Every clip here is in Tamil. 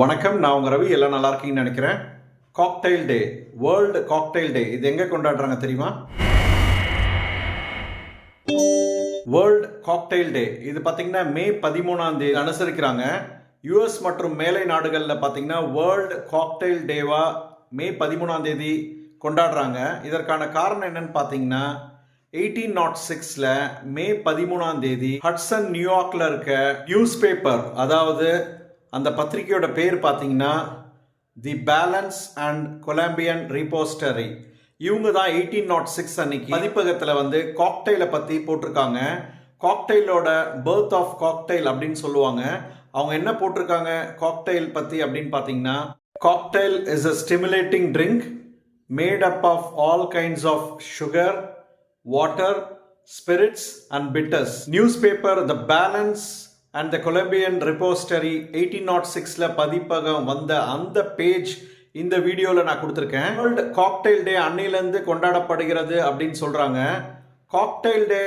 வணக்கம் நான் உங்கள் ரவி. எல்லாம் நல்லா இருக்கீங்கன்னு நினைக்கிறேன். Cocktail day world cocktail day இது எங்கே கொண்டாடுறாங்க தெரியுமா? வேர்ல்டு காக்டைல் டே இது பார்த்தீங்கன்னா மே பதிமூணாம் தேதி அனுசரிக்கிறாங்க. யுஎஸ் மற்றும் மேலை நாடுகளில் பார்த்தீங்கன்னா வேர்ல்டு காக்டைல் டேவா மே பதிமூணாம் தேதி கொண்டாடுறாங்க. இதற்கான காரணம் என்னன்னு பார்த்தீங்கன்னா எயிட்டீன் நாட் oh சிக்ஸில் மே பதிமூணாம் தேதி ஹட்சன் நியூயார்க்கில் இருக்க நியூஸ் பேப்பர் அதாவது அந்த பத்திரிகையோட பேர் பார்த்தீங்கன்னா the Balance and Columbian Repository இவங்க தான் எயிட்டீன் நாட் சிக்ஸ் அன்னைக்கு பதிப்பகத்தில் வந்து காக்டெயிலை பற்றி போட்டிருக்காங்க. காக்டெயிலோட பர்த் ஆஃப் காக்டெயில் அப்படின்னு சொல்லுவாங்க. அவங்க என்ன போட்டிருக்காங்க காக்டெயில் பற்றி அப்படின்னு பார்த்தீங்கன்னா cocktail is a stimulating drink made up of all kinds of sugar water spirits and bitters newspaper the Balance and the Columbian Repository eighteen naught சிக்ஸில் பதிப்பகம் வந்த அந்த பேஜ் இந்த வீடியோவில் நான் கொடுத்துருக்கேன். வேர்ல்டு காக்டெயில் டே அன்னையிலேருந்து கொண்டாடப்படுகிறது அப்படின்னு சொல்கிறாங்க காக்டெயில் டே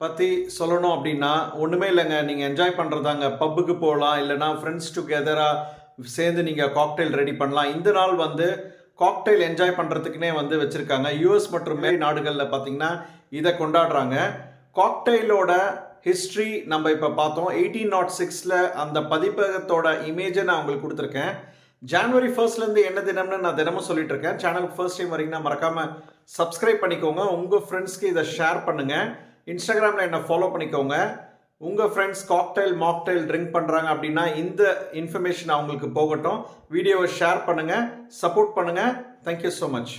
பற்றி சொல்லணும் அப்படின்னா ஒன்றுமே இல்லைங்க. நீங்கள் என்ஜாய் பண்ணுறதாங்க பப்புக்கு போகலாம் இல்லைனா ஃப்ரெண்ட்ஸ் டுகெதராக சேர்ந்து நீங்கள் காக்டெயில் ரெடி பண்ணலாம். இந்த நாள் வந்து காக்டெயில் என்ஜாய் பண்ணுறதுக்குனே வந்து வச்சுருக்காங்க. யூஎஸ் மற்றும் மேரி நாடுகளில் பார்த்தீங்கன்னா இதை கொண்டாடுறாங்க. காக்டெயிலோட ஹிஸ்ட்ரி நம்ம இப்போ பார்த்தோம் எயிட்டீன் நாட் சிக்ஸில் அந்த பதிப்பகத்தோட இமேஜை நான் உங்களுக்கு கொடுத்துருக்கேன். ஜான்வரி ஃபர்ஸ்ட்லேருந்து என்ன தினம்னு நான் தினமும் சொல்லிட்டு இருக்கேன். சேனலுக்கு ஃபர்ஸ்ட் டைம் வரீங்கன்னா மறக்காமல் சப்ஸ்கிரைப் பண்ணிக்கோங்க. உங்கள் ஃப்ரெண்ட்ஸ்க்கு இதை ஷேர் பண்ணுங்கள் இன்ஸ்டாகிராமில் என்னை ஃபாலோ பண்ணிக்கோங்க. உங்கள் ஃப்ரெண்ட்ஸ் காக்டைல் மாக்டைல் ட்ரிங்க் பண்ணுறாங்க அப்படின்னா இந்த இன்ஃபர்மேஷன் அவங்களுக்கு போகட்டும். வீடியோவை ஷேர் பண்ணுங்கள் சப்போர்ட் பண்ணுங்கள் தேங்க்யூ ஸோ மச்